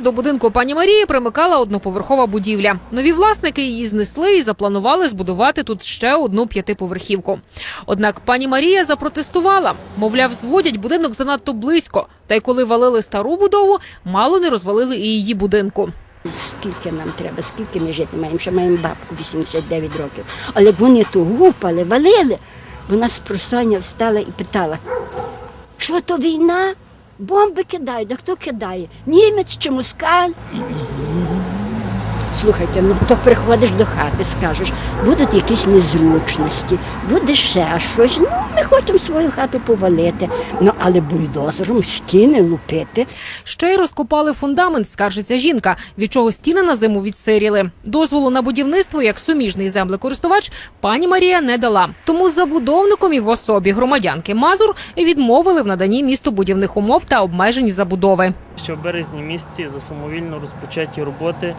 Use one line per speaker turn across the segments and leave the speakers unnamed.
Колись до будинку пані Марії примикала одноповерхова будівля. Нові власники її знесли і запланували збудувати тут ще одну п'ятиповерхівку. Однак пані Марія запротестувала. Мовляв, зводять будинок занадто близько. Та й коли валили стару будову, мало не розвалили і її будинку.
Скільки нам треба, скільки ми жити маємо, ще маємо бабку 89 років. Але вони то гупали, валили. Вона з просоння встала і питала, що то війна? Бомби кидають, да хто кидає? Німець чи москаль? Слухайте, ну то приходиш до хати, скажеш, будуть якісь незручності, буде ще щось. Ну, ми хочемо свою хату повалити. Ну, але бульдозером стіни лупити.
Ще й розкопали фундамент, скаржиться жінка, від чого стіни на зиму відсиріли. Дозволу на будівництво як суміжний землекористувач пані Марія не дала. Тому забудовником і в особі громадянки Мазур відмовили в наданні містобудівних умов та обмежень забудови.
Ще в березні місяці за самовільно розпочаті роботи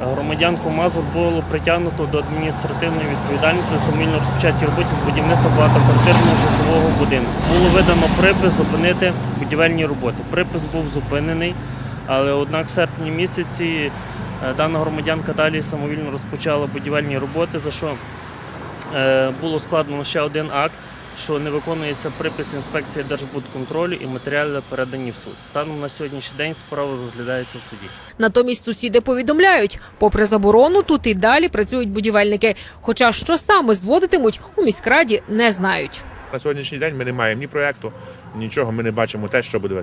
громадянку Мазур було притягнуто до адміністративної відповідальності за самовільно розпочаті роботи з будівництва багатоквартирного житлового будинку. Було видано припис зупинити будівельні роботи. Припис був зупинений, але однак в серпні місяці е, дана громадянка далі самовільно розпочала будівельні роботи, за що е, було складено ще один акт, що не виконується припис інспекції Держбудконтролю і матеріали передані в суд. Станом на сьогоднішній день справа розглядається в суді.
Натомість сусіди повідомляють, попри заборону, тут і далі працюють будівельники. Хоча що саме зводитимуть у міськраді, не знають.
На сьогоднішній день ми не маємо ні проєкту, нічого. Ми не бачимо те, що буде.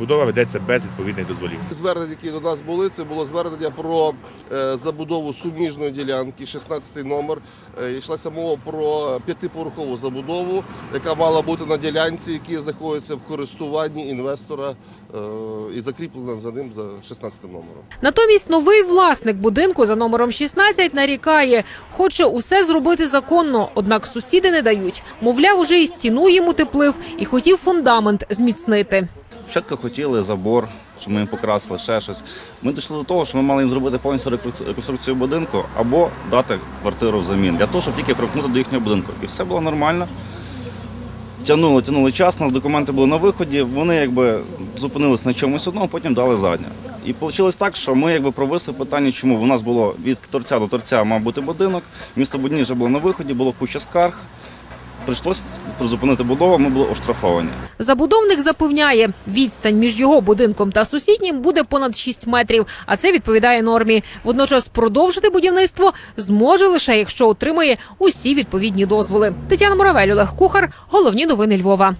Будова ведеться без відповідних дозволів.
Звернення, які до нас були, це було звернення про е, забудову суміжної ділянки, 16 номер. Е, Йшлася мова про п'ятиповерхову забудову, яка мала бути на ділянці, які знаходяться в користуванні інвестора е, і закріплена за ним за 16 номером.
Натомість новий власник будинку за номером 16 нарікає, хоче усе зробити законно, однак сусіди не дають. Мовляв, уже і стіну їм утеплив, і хотів фундамент зміцнити.
Спочатку хотіли забор, щоб ми їм покрасили ще щось. Ми дійшли до того, що ми мали їм зробити повністю реконструкцію будинку або дати квартиру взамін для того, щоб тільки припнути до їхнього будинку. І все було нормально. Тягнули, тягнули час, у нас документи були на виході, вони якби зупинились на чомусь одному, потім дали заднє. І вийшло так, що ми якби провисли питання, чому у нас було від торця до торця мав бути будинок, місто будівлі вже було на виході, було куча скарг. Прийшлося призупинити будову, ми були оштрафовані.
Забудовник запевняє, відстань між його будинком та сусіднім буде понад 6 метрів, а це відповідає нормі. Водночас продовжити будівництво зможе лише якщо отримає усі відповідні дозволи. Тетяна Моравель, Олег Кухар. Головні новини Львова.